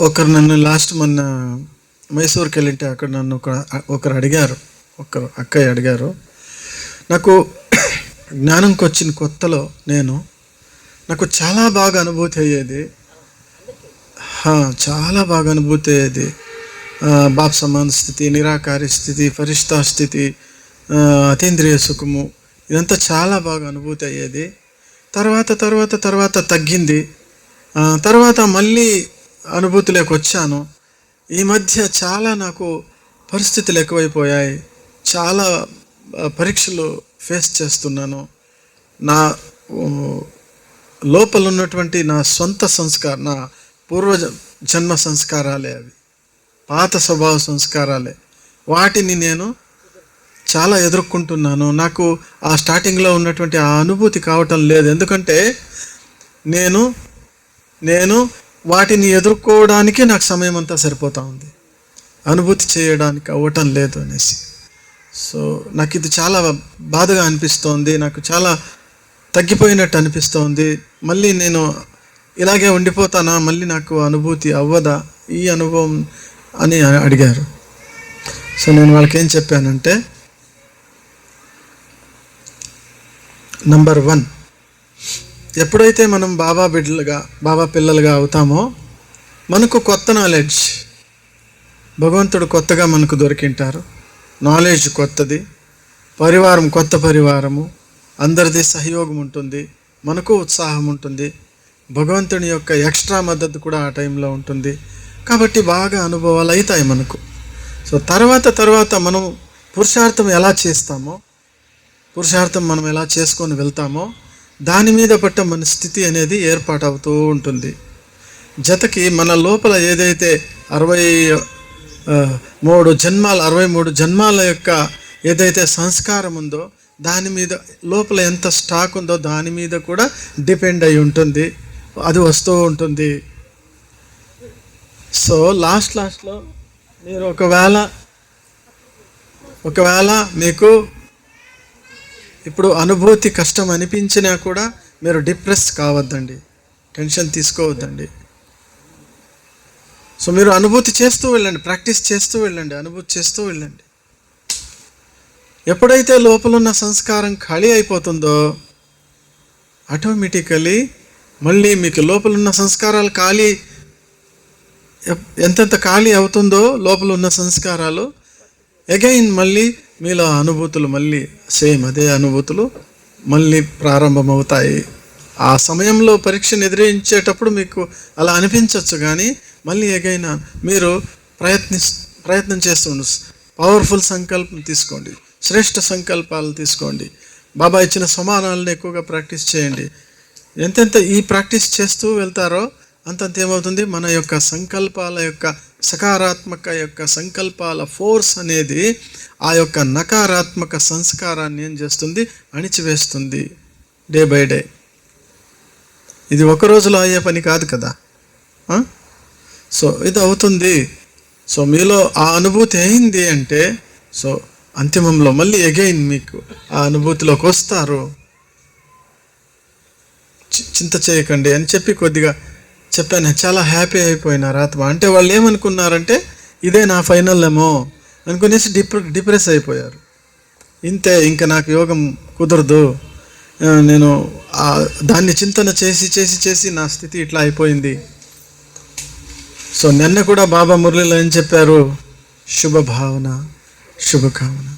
ఒకరు నన్ను లాస్ట్ మొన్న మైసూర్కి వెళ్ళింటే అక్కడ నన్ను ఒక ఒకరు అడిగారు. ఒకరు అక్కయ్య అడిగారు. నాకు జ్ఞానంకి వచ్చిన కొత్తలో నేను నాకు చాలా బాగా అనుభూతి అయ్యేది. చాలా బాగా అనుభూతి అయ్యేది. బాప్ సమాన స్థితి నిరాకారి స్థితి ఫరిష్తా స్థితి అతీంద్రియ సుఖము ఇదంతా చాలా బాగా అనుభూతి అయ్యేది. తర్వాత తర్వాత తర్వాత తగ్గింది. తర్వాత మళ్ళీ అనుభూతిలోకి వచ్చాను. ఈ మధ్య చాలా నాకు పరిస్థితులు ఎక్కువైపోయాయి. చాలా పరీక్షలు ఫేస్ చేస్తున్నాను. నా లోపల ఉన్నటువంటి నా సొంత సంస్కార నా పూర్వ జన్మ సంస్కారాలే అవి. పాత స్వభావ సంస్కారాలే. వాటిని నేను చాలా ఎదుర్కొంటున్నాను. నాకు ఆ స్టార్టింగ్లో ఉన్నటువంటి ఆ అనుభూతి కావటం లేదు. ఎందుకంటే నేను నేను వాటిని ఎదుర్కోవడానికి నాకు సమయం అంతా సరిపోతూ ఉంది. అనుభూతి చేయడానికి అవ్వటం లేదు అనేసి. సో నాకు ఇది చాలా బాధగా అనిపిస్తోంది. నాకు చాలా తగ్గిపోయినట్టు అనిపిస్తోంది. మళ్ళీ నేను ఇలాగే ఉండిపోతానా? మళ్ళీ నాకు అనుభూతి అవ్వదా? ఈ అనుభవం అని అడిగారు. సో నేను వాళ్ళకి ఏం చెప్పానంటే నంబర్ వన్ ఎప్పుడైతే మనం బాబా బిడ్డలుగా బాబా పిల్లలుగా అవుతామో మనకు కొత్త నాలెడ్జ్ భగవంతుడు కొత్తగా మనకు దొరికింటారు. నాలెడ్జ్ కొత్తది పరివారం కొత్త పరివారము అందరిది సహయోగం ఉంటుంది మనకు ఉత్సాహం ఉంటుంది భగవంతుని యొక్క ఎక్స్ట్రా మద్దతు కూడా ఆ టైంలో ఉంటుంది. కాబట్టి బాగా అనుభవాలు అవుతాయి మనకు. సో తర్వాత తర్వాత మనం పురుషార్థం ఎలా చేస్తామో పురుషార్థం మనం ఎలా చేసుకొని వెళ్తామో దాని మీద పట్ట మన స్థితి అనేది ఏర్పాటు అవుతూ ఉంటుంది. జతకి మన లోపల ఏదైతే అరవై మూడు జన్మాల అరవై మూడు జన్మాల యొక్క ఏదైతే సంస్కారం ఉందో దాని మీద లోపల ఎంత స్టాక్ ఉందో దాని మీద కూడా డిపెండ్ అయి ఉంటుంది. అది వస్తూ ఉంటుంది. సో లాస్ట్ లాస్ట్లో మీరు ఒకవేళ ఒకవేళ మీకు ఇప్పుడు అనుభూతి కష్టం అనిపించినా కూడా మీరు డిప్రెస్ కావద్దండి. టెన్షన్ తీసుకోవద్దండి. సో మీరు అనుభూతి చేస్తూ వెళ్ళండి. ప్రాక్టీస్ చేస్తూ వెళ్ళండి. అనుభూతి చేస్తూ వెళ్ళండి. ఎప్పుడైతే లోపలున్న సంస్కారం ఖాళీ అయిపోతుందో ఆటోమేటికలీ మళ్ళీ మీకు లోపలున్న సంస్కారాలు ఖాళీ ఎంతెంత ఖాళీ అవుతుందో లోపల ఉన్న సంస్కారాలు అగైన్ మళ్ళీ మీలో అనుభూతులు మళ్ళీ సేమ్ అదే అనుభూతులు మళ్ళీ ప్రారంభమవుతాయి. ఆ సమయంలో పరీక్షను ఎదిరించేటప్పుడు మీకు అలా అనిపించవచ్చు కానీ మళ్ళీ ఎగైనా మీరు ప్రయత్ని ప్రయత్నం చేస్తుండు పవర్ఫుల్ సంకల్పం తీసుకోండి. శ్రేష్ఠ సంకల్పాలు తీసుకోండి. బాబా ఇచ్చిన సమానాలను ఎక్కువగా ప్రాక్టీస్ చేయండి. ఎంతెంత ఈ ప్రాక్టీస్ చేస్తూ వెళ్తారో అంతంత ఏమవుతుంది? మన యొక్క సంకల్పాల యొక్క సకారాత్మక యొక్క సంకల్పాల ఫోర్స్ అనేది ఆ యొక్క నకారాత్మక సంస్కారాన్ని ఏం చేస్తుంది? అణిచివేస్తుంది. డే బై డే ఇది ఒక రోజులో అయ్యే పని కాదు కదా? సో ఇది అవుతుంది. సో మీలో ఆ అనుభూతి అయింది అంటే సో అంతిమంలో మళ్ళీ అగైన్ మీకు ఆ అనుభూతిలోకి వస్తారు. చింత చేయకండి అని చెప్పి కొద్దిగా చెప్పాను చాలా హ్యాపీ అయిపోయినారు ఆత్మ అంటే వాళ్ళు ఏమనుకున్నారంటే ఇదే నా ఫైనల్ ఏమో అనుకునేసి డిప్ర డిప్రెస్ అయిపోయారు. ఇంతే ఇంకా నాకు యోగం కుదరదు. నేను దాన్ని చింతన చేసి చేసి చేసి నా స్థితి ఇట్లా అయిపోయింది. సో నిన్న కూడా బాబా మురళిలో ఏం చెప్పారు శుభ భావన శుభకామన